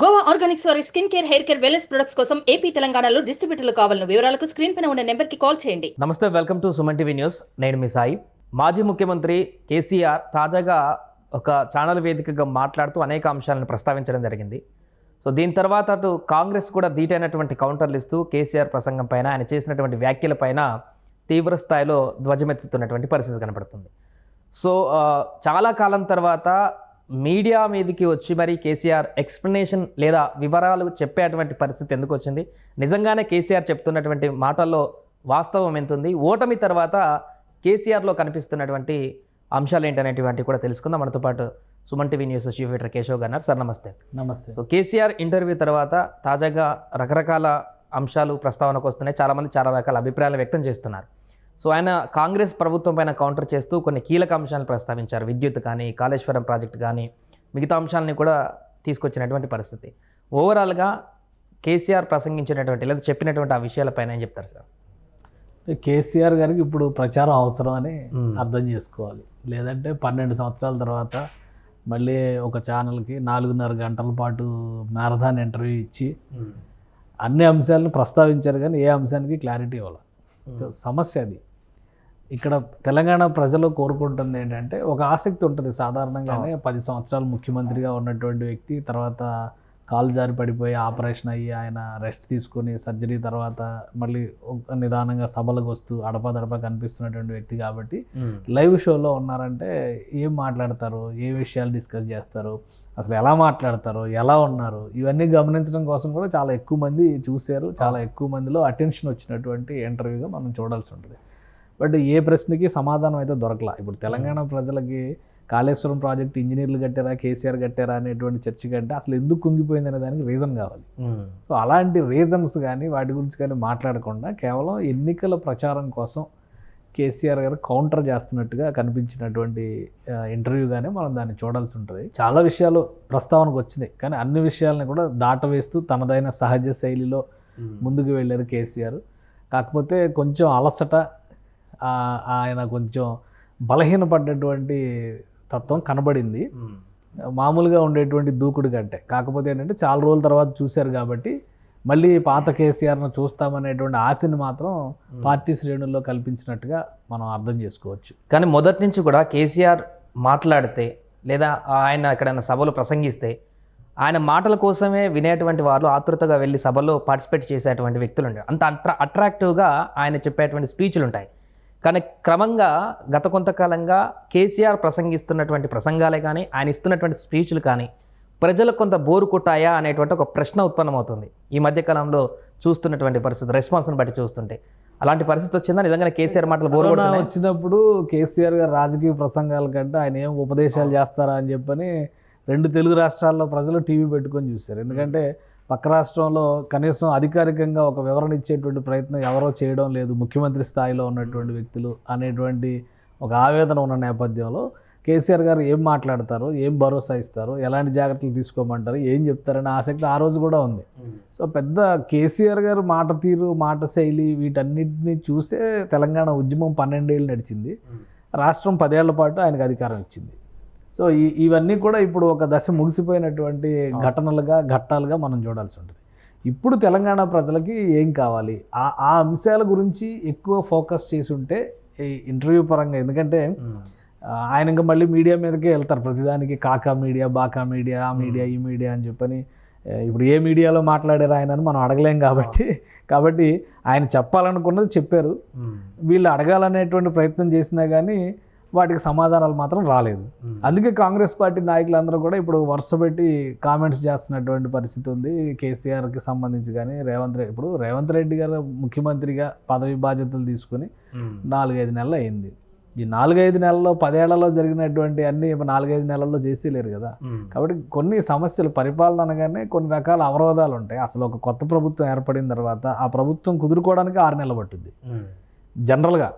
Goa organics వారి skin care hair care wellness products కోసం AP తెలంగాణలో డిస్ట్రిబ్యూటర్లు కావాలను వివరాలకు స్క్రీన్ పైన ఉన్న నెంబర్కి కాల్ చేయండి. నమస్తే welcome to Suman TV news. నేను మీ సాయి. మాజీ ముఖ్యమంత్రి కేసీఆర్ తాజాగా ఒక ఛానల్ వేదికగా మాట్లాడుతూ అనేక అంశాలను ప్రస్తావించడం జరిగింది. సో దీని తర్వాత అటు కాంగ్రెస్ కూడా ధీటైనటువంటి కౌంటర్లు ఇస్తూ కేసీఆర్ ప్రసంగం పైన ఆయన చేసినటువంటి వ్యాఖ్యలపైన తీవ్ర స్థాయిలో ధ్వజమెత్తుతున్నటువంటి పరిస్థితి కనపడుతుంది. సో చాలా కాలం తర్వాత మీడియా మీదకి వచ్చి మరి కేసీఆర్ ఎక్స్ప్లెనేషన్ లేదా వివరాలు చెప్పేటువంటి పరిస్థితి ఎందుకు వచ్చింది? నిజంగానే కేసీఆర్ చెప్తున్నటువంటి మాటల్లో వాస్తవం ఎంతుంది? ఓటమి తర్వాత కేసీఆర్లో కనిపిస్తున్నటువంటి అంశాలు ఏంటనేటువంటివి కూడా తెలుసుకుందాం. మనతో పాటు Suman TV news chief editor Keshav గారు సార్ నమస్తే. నమస్తే. సో కేసీఆర్ ఇంటర్వ్యూ తర్వాత తాజాగా రకరకాల అంశాలు ప్రస్తావనకు వస్తున్నాయి. చాలామంది చాలా రకాల అభిప్రాయాలు వ్యక్తం చేస్తున్నారు. సో ఆయన కాంగ్రెస్ ప్రభుత్వం పైన కౌంటర్ చేస్తూ కొన్ని కీలక అంశాలను ప్రస్తావించారు. విద్యుత్ కానీ కాళేశ్వరం ప్రాజెక్ట్ కానీ మిగతా అంశాలని కూడా తీసుకొచ్చినటువంటి పరిస్థితి. ఓవరాల్గా కేసీఆర్ ప్రసంగించినటువంటి లేదా చెప్పినటువంటి ఆ విషయాలపైన ఏం చెప్తారు సార్? కేసీఆర్ గారికి ఇప్పుడు ప్రచారం అవసరం అని. అర్థం చేసుకోవాలి. లేదంటే పన్నెండు సంవత్సరాల తర్వాత మళ్ళీ ఒక ఛానల్కి నాలుగున్నర గంటల పాటు మ్యారథాన్ ఇంటర్వ్యూ ఇచ్చి అన్ని అంశాలను ప్రస్తావించారు కానీ ఏ అంశానికి క్లారిటీ ఇవ్వాలి. సమస్య అది. ఇక్కడ తెలంగాణ ప్రజలు కోరుకుంటుంది ఏంటంటే ఒక ఆసక్తి ఉంటుంది సాధారణంగానే. పది సంవత్సరాలు ముఖ్యమంత్రిగా ఉన్నటువంటి వ్యక్తి తర్వాత కాలు జారి పడిపోయి ఆపరేషన్ అయ్యి ఆయన రెస్ట్ తీసుకొని సర్జరీ తర్వాత మళ్ళీ ఒక నిదానంగా సభలకు వస్తూ అడపదడప కనిపిస్తున్నటువంటి వ్యక్తి కాబట్టి లైవ్ షోలో ఉన్నారంటే ఏం మాట్లాడతారు ఏ విషయాలు డిస్కస్ చేస్తారు అసలు ఎలా మాట్లాడతారు ఎలా ఉన్నారు ఇవన్నీ గమనించడం కోసం కూడా చాలా ఎక్కువ మంది చూశారు చాలా ఎక్కువ మందిలో అటెన్షన్ వచ్చినటువంటి ఇంటర్వ్యూగా మనం చూడాల్సి ఉంటుంది. బట్ ఏ ప్రశ్నకి సమాధానం అయితే దొరకలా. ఇప్పుడు తెలంగాణ ప్రజలకి కాళేశ్వరం ప్రాజెక్ట్ ఇంజనీర్లు కట్టారా కేసీఆర్ కట్టారా అనేటువంటి చర్చ కంటే అసలు ఎందుకు కుంగిపోయింది అనే దానికి రీజన్ కావాలి. సో అలాంటి రీజన్స్ కానీ వాటి గురించి కానీ మాట్లాడకుండా కేవలం ఎన్నికల ప్రచారం కోసం కేసీఆర్ గారు కౌంటర్ చేస్తున్నట్టుగా కనిపించినటువంటి ఇంటర్వ్యూగానే మనం దాన్ని చూడాల్సి ఉంటుంది. చాలా విషయాలు ప్రస్తావనకు వచ్చినాయి. కానీ అన్ని విషయాలని కూడా దాటవేస్తూ తనదైన సహజ శైలిలో ముందుకు వెళ్ళారు కేసీఆర్. కాకపోతే కొంచెం అలసట ఆయన కొంచెం బలహీనపడ్డటువంటి తత్వం కనబడింది. మామూలుగా ఉండేటువంటి దూకుడు కంటే. కాకపోతే ఏంటంటే చాలా రోజుల తర్వాత చూశారు కాబట్టి మళ్ళీ పాత కేసీఆర్ను చూస్తామనేటువంటి ఆశని మాత్రం పార్టీ శ్రేణుల్లో కల్పించినట్టుగా మనం అర్థం చేసుకోవచ్చు. కానీ మొదటి నుంచి కూడా కేసీఆర్ మాట్లాడితే లేదా ఆయన ఎక్కడైనా సభలో ప్రసంగిస్తే ఆయన మాటల కోసమే వినేటువంటి వాళ్ళు ఆతృతగా వెళ్ళి సభలో పార్టిసిపేట్ చేసేటువంటి వ్యక్తులు ఉంటారు. అంత అట్రా అట్రాక్టివ్గా ఆయన చెప్పేటువంటి స్పీచ్లు ఉంటాయి. కానీ క్రమంగా గత కొంతకాలంగా కేసీఆర్ ప్రసంగిస్తున్నటువంటి ప్రసంగాలే కానీ ఆయన ఇస్తున్నటువంటి స్పీచ్లు కానీ ప్రజలకు కొంత బోరు కొట్టాయా అనేటువంటి ఒక ప్రశ్న ఉత్పన్నమవుతుంది. ఈ మధ్య కాలంలో చూస్తున్నటువంటి పరిస్థితి రెస్పాన్స్ని బట్టి చూస్తుంటే. అలాంటి పరిస్థితి వచ్చిందా? నిజంగా కేసీఆర్ మాటలు బోరు? వచ్చినప్పుడు కేసీఆర్ గారు రాజకీయ ప్రసంగాల కంటే ఆయన ఏం ఉపదేశాలు చేస్తారా అని చెప్పని రెండు తెలుగు రాష్ట్రాల్లో ప్రజలు టీవీ పెట్టుకొని చూశారు. ఎందుకంటే పక్క రాష్ట్రంలో కనీసం అధికారికంగా ఒక వివరణ ఇచ్చేటువంటి ప్రయత్నం ఎవరో చేయడం లేదు. ముఖ్యమంత్రి స్థాయిలో ఉన్నటువంటి వ్యక్తులు అనేటువంటి ఒక ఆవేదన ఉన్న నేపథ్యంలో కేసీఆర్ గారు ఏం మాట్లాడతారు? ఏం భరోసా ఇస్తారు? ఎలాంటి జాగ్రత్తలు తీసుకోమంటారు? ఏం చెప్తారనే ఆసక్తి ఆ రోజు కూడా ఉంది. సో పెద్ద కేసీఆర్ గారు మాట తీరు మాట శైలి వీటన్నిటిని చూసే తెలంగాణ ఉద్యమం పన్నెండేళ్ళు నడిచింది. రాష్ట్రం పదేళ్ళ పాటు ఆయనకు అధికారం ఇచ్చింది. సో ఇవన్నీ కూడా ఇప్పుడు ఒక దశ ముగిసిపోయినటువంటి ఘటనలుగా ఘట్టాలుగా మనం చూడాల్సి ఉంటుంది. ఇప్పుడు తెలంగాణ ప్రజలకి ఏం కావాలి? ఆ ఆ అంశాల గురించి ఎక్కువ ఫోకస్ చేసి ఉంటే ఈ ఇంటర్వ్యూ పరంగా ఎందుకంటే ఆయన ఇంకా మళ్ళీ మీడియా మీదకే వెళ్తారు. ప్రతిదానికి కాకా మీడియా బాకా మీడియా ఆ మీడియా ఈ మీడియా అని చెప్పని ఇప్పుడు ఏ మీడియాలో మాట్లాడారు ఆయన అని మనం అడగలేం కాబట్టి కాబట్టి ఆయన చెప్పాలనుకున్నది చెప్పారు. వీళ్ళు అడగాలనేటువంటి ప్రయత్నం చేసినా కానీ వాటికి సమాధానాలు మాత్రం రాలేదు. అందుకే కాంగ్రెస్ పార్టీ నాయకులందరూ కూడా ఇప్పుడు వరుస పెట్టి కామెంట్స్ చేస్తున్నటువంటి పరిస్థితి ఉంది. కేసీఆర్కి సంబంధించి కానీ రేవంత్ రెడ్డి ఇప్పుడు రేవంత్ రెడ్డి గారు ముఖ్యమంత్రిగా పదవి బాధ్యతలు తీసుకుని నాలుగైదు నెలలు అయింది. ఈ నాలుగైదు నెలల్లో పదేళ్ళలో జరిగినటువంటి అన్ని నాలుగైదు నెలల్లో చేసేలేరు కదా. కాబట్టి కొన్ని సమస్యలు పరిపాలన అనగానే కొన్ని రకాల అవరోధాలు ఉంటాయి. అసలు ఒక కొత్త ప్రభుత్వం ఏర్పడిన తర్వాత ఆ ప్రభుత్వం కుదురుకోవడానికి ఆరు నెలలు పట్టుద్ది జనరల్గా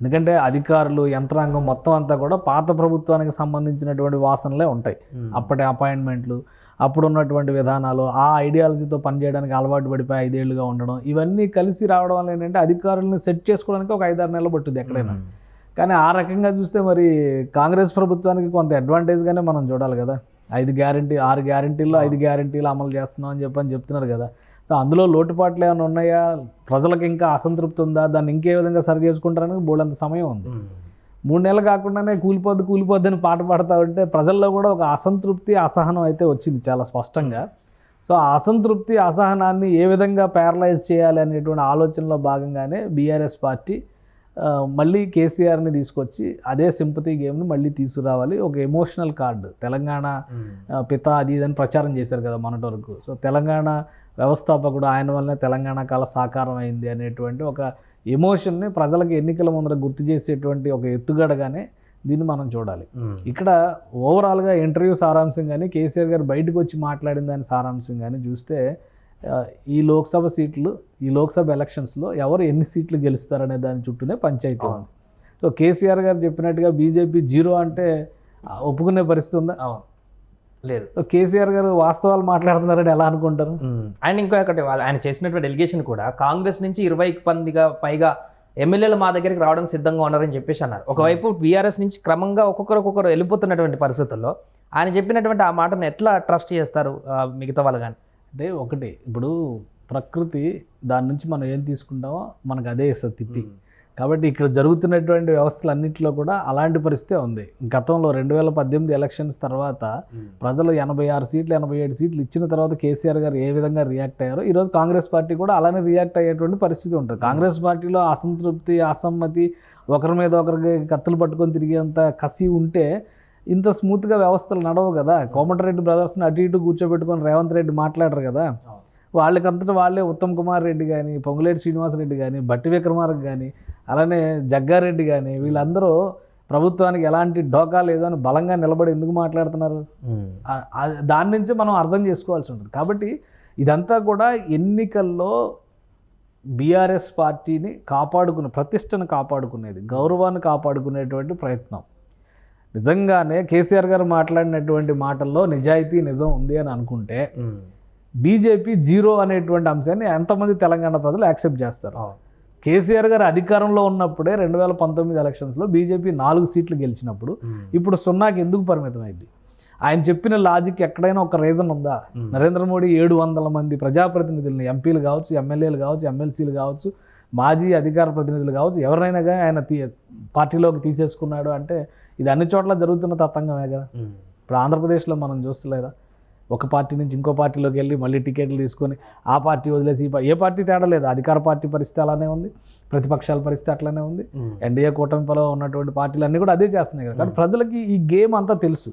ఎందుకంటే అధికారులు యంత్రాంగం మొత్తం అంతా కూడా పాత ప్రభుత్వానికి సంబంధించినటువంటి వాసనలే ఉంటాయి. అప్పటి అపాయింట్మెంట్లు అప్పుడు ఉన్నటువంటి విధానాలు ఆ ఐడియాలజీతో పనిచేయడానికి అలవాటు పడిపోయి ఐదేళ్ళుగా ఉండడం ఇవన్నీ కలిసి రావడం వల్ల ఏంటంటే అధికారులను సెట్ చేసుకోవడానికి ఒక ఐదారు నెలలు పట్టుద్ది ఎక్కడైనా. కానీ ఆ రకంగా చూస్తే మరి కాంగ్రెస్ ప్రభుత్వానికి కొంత అడ్వాంటేజ్గానే మనం చూడాలి కదా. ఐదు గ్యారంటీ ఆరు గ్యారంటీల్లో ఐదు గ్యారంటీలు అమలు చేస్తున్నాం అని చెప్పని చెప్తున్నారు కదా. సో అందులో లోటుపాట్లు ఏమైనా ఉన్నాయా? ప్రజలకు ఇంకా అసంతృప్తి ఉందా? దాన్ని ఇంకే విధంగా సరి చేసుకుంటారని బోళ్ళంత సమయం ఉంది. మూడు నెలలు కాకుండానే కూలిపోద్ది కూలిపోద్ది అని పాట పాడుతూ ఉంటే ప్రజల్లో కూడా ఒక అసంతృప్తి అసహనం అయితే వచ్చింది చాలా స్పష్టంగా. సో ఆ అసంతృప్తి అసహనాన్ని ఏ విధంగా ప్యారలైజ్ చేయాలి అనేటువంటి ఆలోచనలో భాగంగానే బీఆర్ఎస్ పార్టీ మళ్ళీ కేసీఆర్ని తీసుకొచ్చి అదే సింపతి గేమ్ని మళ్ళీ తీసుకురావాలి. ఒక ఎమోషనల్ కార్డు. తెలంగాణ పిత అది ఇది అని ప్రచారం చేశారు కదా మొన్నటి వరకు. సో తెలంగాణ వ్యవస్థాపకుడు ఆయన వల్లనే తెలంగాణ కళ సాకారం అయింది అనేటువంటి ఒక ఎమోషన్ని ప్రజలకు ఎన్నికల ముందర గుర్తు చేసేటువంటి ఒక ఎత్తుగడగానే దీన్ని మనం చూడాలి. ఇక్కడ ఓవరాల్గా ఇంటర్వ్యూ సారాంశం కానీ కేసీఆర్ గారు బయటకు వచ్చి మాట్లాడిన దాని సారాంశం కానీ చూస్తే ఈ లోక్సభ సీట్లు ఈ లోక్సభ ఎలక్షన్స్లో ఎవరు ఎన్ని సీట్లు గెలుస్తారనే దాని చుట్టూనే పంచాయతీ ఉంది. సో కేసీఆర్ గారు చెప్పినట్టుగా బీజేపీ జీరో అంటే ఒప్పుకునే పరిస్థితి ఉందా? అవును. లేదు. కేసీఆర్ గారు వాస్తవాలు మాట్లాడుతున్నారని ఎలా అనుకుంటారు? ఆయన ఇంకొకటి వాళ్ళ- ఆయన చేసినటువంటి ఎలిగేషన్ కూడా కాంగ్రెస్ నుంచి ఇరవై మందిగా పైగా ఎమ్మెల్యేలు మా దగ్గరికి రావడం సిద్ధంగా ఉన్నారని చెప్పేసి అన్నారు. ఒకవైపు బీఆర్ఎస్ నుంచి క్రమంగా ఒక్కొక్కరు ఒక్కొక్కరు వెళ్ళిపోతున్నటువంటి పరిస్థితుల్లో ఆయన చెప్పినటువంటి ఆ మాటను ఎట్లా ట్రస్ట్ చేస్తారు మిగతా వాళ్ళు కానీ అంటే ఒకటి ఇప్పుడు ప్రకృతి దాని నుంచి మనం ఏం తీసుకుంటామో మనకు అదే ఇస్తుంది తిప్పి. కాబట్టి ఇక్కడ జరుగుతున్నటువంటి వ్యవస్థలు అన్నింటిలో కూడా అలాంటి పరిస్థితే ఉంది. గతంలో రెండు వేల పద్దెనిమిది ఎలక్షన్స్ తర్వాత ప్రజలు ఎనభై ఆరు సీట్లు ఎనభై ఏడు సీట్లు ఇచ్చిన తర్వాత కేసీఆర్ గారు ఏ విధంగా రియాక్ట్ అయ్యారో ఈరోజు కాంగ్రెస్ పార్టీ కూడా అలానే రియాక్ట్ అయ్యేటువంటి పరిస్థితి ఉంటుంది. కాంగ్రెస్ పార్టీలో అసంతృప్తి అసమ్మతి ఒకరి మీద ఒకరికి కత్తులు పట్టుకొని తిరిగేంత కసి ఉంటే ఇంత స్మూత్గా వ్యవస్థలు నడవు కదా. కోమటిరెడ్డి బ్రదర్స్ని అటు ఇటు కూర్చోబెట్టుకొని రేవంత్ రెడ్డి మాట్లాడరు కదా. వాళ్ళకంతటా వాళ్ళే ఉత్తమ్ కుమార్ రెడ్డి కానీ పొంగులేటి శ్రీనివాసరెడ్డి కానీ బట్టి విక్రమార్క కానీ అలానే జగ్గారెడ్డి కానీ వీళ్ళందరూ ప్రభుత్వానికి ఎలాంటి డోకా లేదు అని బలంగా నిలబడి ఎందుకు మాట్లాడుతున్నారు? దాని నుంచి మనం అర్థం చేసుకోవాల్సి ఉంటుంది. కాబట్టి ఇదంతా కూడా ఎన్నికల్లో బీఆర్ఎస్ పార్టీని కాపాడుకునే ప్రతిష్టను కాపాడుకునేది గౌరవాన్ని కాపాడుకునేటువంటి ప్రయత్నం. నిజంగానే కేసీఆర్ గారు మాట్లాడినటువంటి మాటల్లో నిజాయితీ నిజం ఉంది అని అనుకుంటే బీజేపీ జీరో అనేటువంటి అంశాన్ని ఎంతమంది తెలంగాణ ప్రజలు యాక్సెప్ట్ చేస్తారు? కేసీఆర్ గారు అధికారంలో ఉన్నప్పుడే రెండు వేల పంతొమ్మిది ఎలక్షన్స్లో బీజేపీ నాలుగు సీట్లు గెలిచినప్పుడు ఇప్పుడు సున్నాకి ఎందుకు పరిమితం అయింది ఆయన చెప్పిన లాజిక్ ఎక్కడైనా ఒక రీజన్ ఉందా? నరేంద్ర మోడీ ఏడు వందల మంది ప్రజాప్రతినిధులను ఎంపీలు కావచ్చు ఎమ్మెల్యేలు కావచ్చు ఎమ్మెల్సీలు కావచ్చు మాజీ అధికార ప్రతినిధులు కావచ్చు ఎవరినైనా కానీ ఆయన తీ పార్టీలోకి తీసేసుకున్నాడు అంటే ఇది అన్ని చోట్ల జరుగుతున్న తతంగమే కదా. ఇప్పుడు ఆంధ్రప్రదేశ్లో మనం చూస్తలేదా? ఒక పార్టీ నుంచి ఇంకో పార్టీలోకి వెళ్ళి మళ్ళీ టికెట్లు తీసుకొని ఆ పార్టీ వదిలేసి ఏ పార్టీ తేడా లేదు. అధికార పార్టీ పరిస్థితి అలానే ఉంది. ప్రతిపక్షాల పరిస్థితి అట్లానే ఉంది. ఎన్డీఏ కూటమిలో ఉన్నటువంటి పార్టీలు అన్నీ కూడా అదే చేస్తున్నాయి కదా. కానీ ప్రజలకి ఈ గేమ్ అంతా తెలుసు.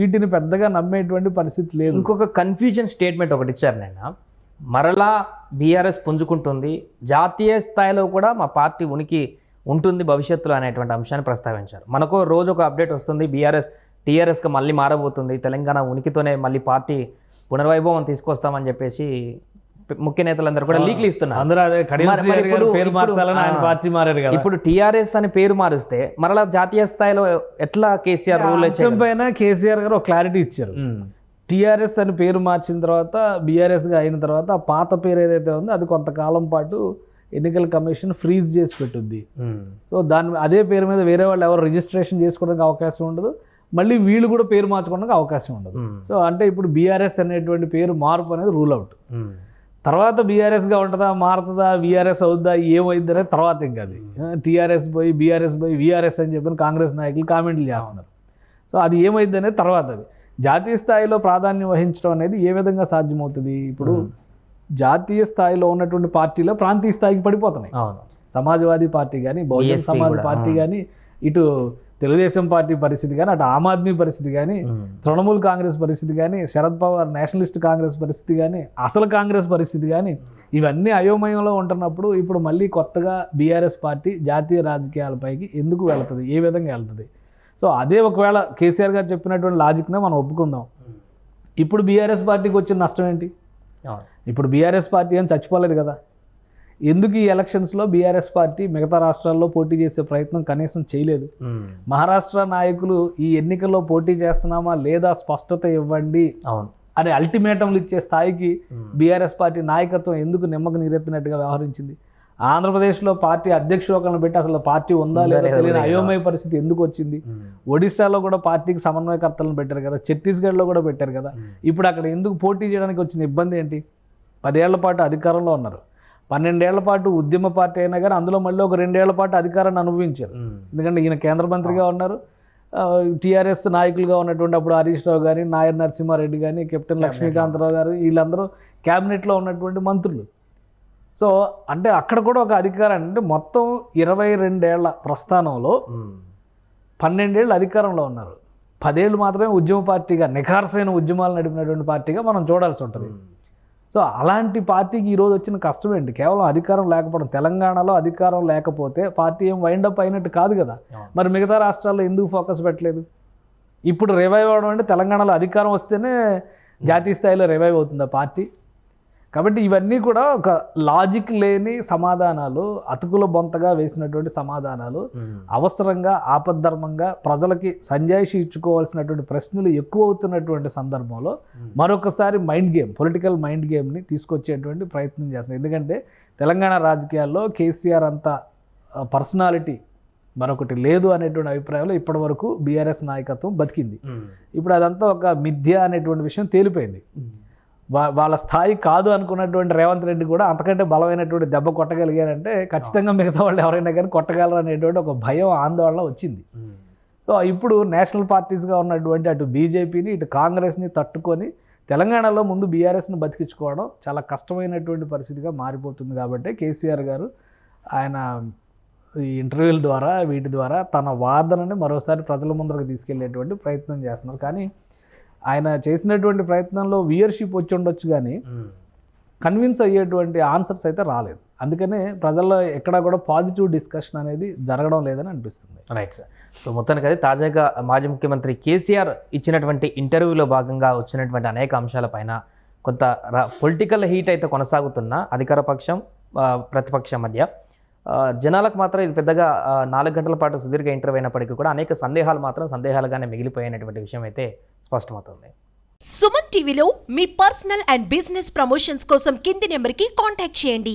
వీటిని పెద్దగా నమ్మేటువంటి పరిస్థితి లేదు. ఇంకొక కన్ఫ్యూజన్ స్టేట్మెంట్ ఒకటి ఇచ్చారు నేను మరలా బీఆర్ఎస్ పుంజుకుంటుంది. జాతీయ స్థాయిలో కూడా మా పార్టీ ఉనికి ఉంటుంది భవిష్యత్తులో అనేటువంటి అంశాన్ని ప్రస్తావించారు. మనకు రోజు ఒక అప్డేట్ వస్తుంది. బీఆర్ఎస్ టీఆర్ఎస్కి మళ్ళీ మారబోతుంది. తెలంగాణ ఉనికితోనే మళ్ళీ పార్టీ పునర్వైభవం తీసుకొస్తామని చెప్పేసి ముఖ్య నేతలందరూ కూడా లీక్లు ఇస్తున్నారు. ఇప్పుడు- టీఆర్ఎస్ అని పేరు మారుస్తే మరలా జాతీయ స్థాయిలో ఎట్లా కేసీఆర్ రూల్ పైన కేసీఆర్ గారు ఒక క్లారిటీ ఇచ్చారు. టీఆర్ఎస్ అని పేరు మార్చిన తర్వాత బీఆర్ఎస్గా అయిన తర్వాత పాత పేరు ఏదైతే ఉందో అది కొంతకాలం పాటు ఎన్నికల కమిషన్ ఫ్రీజ్ చేసి పెట్టుద్ది. సో దాని అదే పేరు మీద వేరే వాళ్ళు ఎవరు రిజిస్ట్రేషన్ చేసుకోవడానికి అవకాశం ఉండదు. మళ్ళీ వీళ్ళు కూడా పేరు మార్చుకోవడానికి అవకాశం ఉండదు. సో అంటే ఇప్పుడు బీఆర్ఎస్ అనేటువంటి పేరు మార్పు అనేది రూల్ అవుట్ తర్వాత బీఆర్ఎస్గా ఉంటుందా మారుతుందా బీఆర్ఎస్ అవుద్దా ఏమైంది అనేది తర్వాత ఇంకా అది. టీఆర్ఎస్ పోయి బీఆర్ఎస్ పోయి వీఆర్ఎస్ అని చెప్పి కాంగ్రెస్ నాయకులు కామెంట్లు చేస్తున్నారు. సో అది ఏమైంది అనేది తర్వాత అది. జాతీయ స్థాయిలో ప్రాధాన్యం వహించడం అనేది ఏ విధంగా సాధ్యమవుతుంది? ఇప్పుడు జాతీయ స్థాయిలో ఉన్నటువంటి పార్టీలో ప్రాంతీయ స్థాయికి పడిపోతున్నాయి. సమాజ్వాదీ పార్టీ కానీ బహుజన్ సమాజ్ పార్టీ. కానీ ఇటు తెలుగుదేశం పార్టీ పరిస్థితి కానీ అటు ఆమ్ ఆద్మీ పరిస్థితి కానీ తృణమూల్ కాంగ్రెస్ పరిస్థితి కానీ శరద్ పవార్ నేషనలిస్ట్ కాంగ్రెస్ పరిస్థితి కానీ అసలు కాంగ్రెస్ పరిస్థితి కానీ ఇవన్నీ అయోమయంలో ఉంటున్నప్పుడు ఇప్పుడు మళ్ళీ కొత్తగా బీఆర్ఎస్ పార్టీ జాతీయ రాజకీయాలపైకి ఎందుకు వెళ్తుంది? ఏ విధంగా వెళ్తుంది? సో అదే ఒకవేళ కేసీఆర్ గారు చెప్పినటువంటి లాజిక్నే మనం ఒప్పుకుందాం. ఇప్పుడు బీఆర్ఎస్ పార్టీకి వచ్చిన నష్టం ఏంటి? ఇప్పుడు బీఆర్ఎస్ పార్టీ ఏం చచ్చిపోలేదు కదా? ఎందుకు ఈ ఎలక్షన్స్లో బీఆర్ఎస్ పార్టీ మిగతా రాష్ట్రాల్లో పోటీ చేసే ప్రయత్నం కనీసం చేయలేదు? మహారాష్ట్ర నాయకులు ఈ ఎన్నికల్లో పోటీ చేస్తున్నామా లేదా స్పష్టత ఇవ్వండి అవును. అనే అల్టిమేటంలు ఇచ్చే స్థాయికి బీఆర్ఎస్ పార్టీ నాయకత్వం ఎందుకు నిమ్మకు నీరెత్తినట్టుగా వ్యవహరించింది? ఆంధ్రప్రదేశ్లో పార్టీ అధ్యక్షుడు ఒకరిని పెట్టి అసలు పార్టీ ఉందా లేదా తెలియని. అయోమయ పరిస్థితి ఎందుకు వచ్చింది? ఒడిశాలో కూడా పార్టీకి సమన్వయకర్తలను పెట్టారు కదా ఛత్తీస్గఢ్లో కూడా పెట్టారు కదా. ఇప్పుడు అక్కడ ఎందుకు పోటీ చేయడానికి వచ్చిన ఇబ్బంది ఏంటి? పదేళ్ళ పాటు అధికారంలో ఉన్నారు. పన్నెండేళ్ళ పాటు ఉద్యమ పార్టీ అయినా కానీ అందులో మళ్ళీ ఒక రెండేళ్ళ పాటు అధికారాన్ని అనుభవించారు. ఎందుకంటే ఈయన కేంద్ర మంత్రిగా ఉన్నారు. టీఆర్ఎస్ నాయకులుగా ఉన్నటువంటి అప్పుడు హరీష్ రావు గారి నాయర్ నరసింహారెడ్డి కానీ కెప్టెన్ లక్ష్మీకాంతరావు గారు వీళ్ళందరూ క్యాబినెట్లో ఉన్నటువంటి మంత్రులు. సో అంటే అక్కడ కూడా ఒక అధికారం అంటే మొత్తం ఇరవై రెండేళ్ళ ప్రస్థానంలో పన్నెండేళ్ళు అధికారంలో ఉన్నారు. పదేళ్ళు మాత్రమే ఉద్యమ పార్టీగా నిఖార్సైన ఉద్యమాలు నడిపినటువంటి పార్టీగా మనం చూడాల్సి ఉంటుంది. సో అలాంటి పార్టీకి ఈరోజు వచ్చిన కష్టం ఏంటి? కేవలం అధికారం లేకపోవడం తెలంగాణలో అధికారం లేకపోతే పార్టీ ఏం వైండప్ అయినట్టు కాదు కదా. మరి మిగతా రాష్ట్రాల్లో ఎందుకు ఫోకస్ పెట్టలేదు? ఇప్పుడు రివైవ్ అవడం అంటే తెలంగాణలో అధికారం వస్తేనే జాతీయ స్థాయిలో రివైవ్ అవుతుంది ఆ పార్టీ? కాబట్టి ఇవన్నీ కూడా ఒక లాజిక్ లేని సమాధానాలు అతుకుల బొంతగా వేసినటువంటి సమాధానాలు అవసరంగా ఆపద్ధర్మంగా ప్రజలకి సంజాయిషి ఇచ్చుకోవాల్సినటువంటి ప్రశ్నలు ఎక్కువ అవుతున్నటువంటి సందర్భంలో మరొకసారి మైండ్ గేమ్ పొలిటికల్ మైండ్ గేమ్ని తీసుకొచ్చేటువంటి ప్రయత్నం చేస్తున్నారు ఎందుకంటే తెలంగాణ రాజకీయాల్లో కేసీఆర్ అంత పర్సనాలిటీ మరొకటి లేదు అనేటువంటి అభిప్రాయంలో ఇప్పటివరకు బీఆర్ఎస్ నాయకత్వం బతికింది. ఇప్పుడు అదంతా ఒక మిథ్య అనేటువంటి విషయం తేలిపోయింది. వాళ్ళ స్థాయి కాదు అనుకున్నటువంటి రేవంత్ రెడ్డి కూడా అంతకంటే బలమైనటువంటి దెబ్బ కొట్టగలిగారంటే ఖచ్చితంగా మిగతా వాళ్ళు ఎవరైనా కానీ కొట్టగలరు అనేటువంటి ఒక భయం ఆందోళన వచ్చింది. సో ఇప్పుడు నేషనల్ పార్టీస్గా ఉన్నటువంటి అటు బీజేపీని ఇటు కాంగ్రెస్ని తట్టుకొని తెలంగాణలో ముందు బీఆర్ఎస్ని బతికించుకోవడం చాలా కష్టమైనటువంటి పరిస్థితిగా మారిపోతుంది కాబట్టి కేసీఆర్ గారు ఆయన ఈ ఇంటర్వ్యూల ద్వారా వీటి ద్వారా తన వాదనని మరోసారి ప్రజల ముందరకు తీసుకెళ్ళేటువంటి ప్రయత్నం చేస్తున్నారు. కానీ ఆయన చేసినటువంటి ప్రయత్నంలో వ్యూయర్షిప్ వచ్చి ఉండొచ్చు కానీ కన్విన్స్ అయ్యేటువంటి ఆన్సర్స్ అయితే రాలేదు. అందుకనే ప్రజల్లో ఎక్కడా కూడా పాజిటివ్ డిస్కషన్ అనేది జరగడం లేదని అనిపిస్తుంది. రైట్ సార్ సో మొత్తానికి అది తాజాగా మాజీ ముఖ్యమంత్రి కేసీఆర్ ఇచ్చినటువంటి ఇంటర్వ్యూలో భాగంగా వచ్చినటువంటి అనేక అంశాలపైన కొంత పొలిటికల్ హీట్ అయితే కొనసాగుతున్న అధికార పక్షం ప్రతిపక్షం మధ్య జనాలకు మాత్రం ఇది పెద్దగా నాలుగు గంటల పాటు సుదీర్ఘ ఇంటర్వ్యూ అయినప్పటికీ కూడా అనేక సందేహాలు మాత్రం సందేహాలుగానే మిగిలిపోయినటువంటి విషయం అయితే స్పష్టమవుతుంది. సుమన్ టీవీలో మీ పర్సనల్ అండ్ బిజినెస్ ప్రమోషన్స్ కోసం కింది నెంబర్కి కాంటాక్ట్ చేయండి.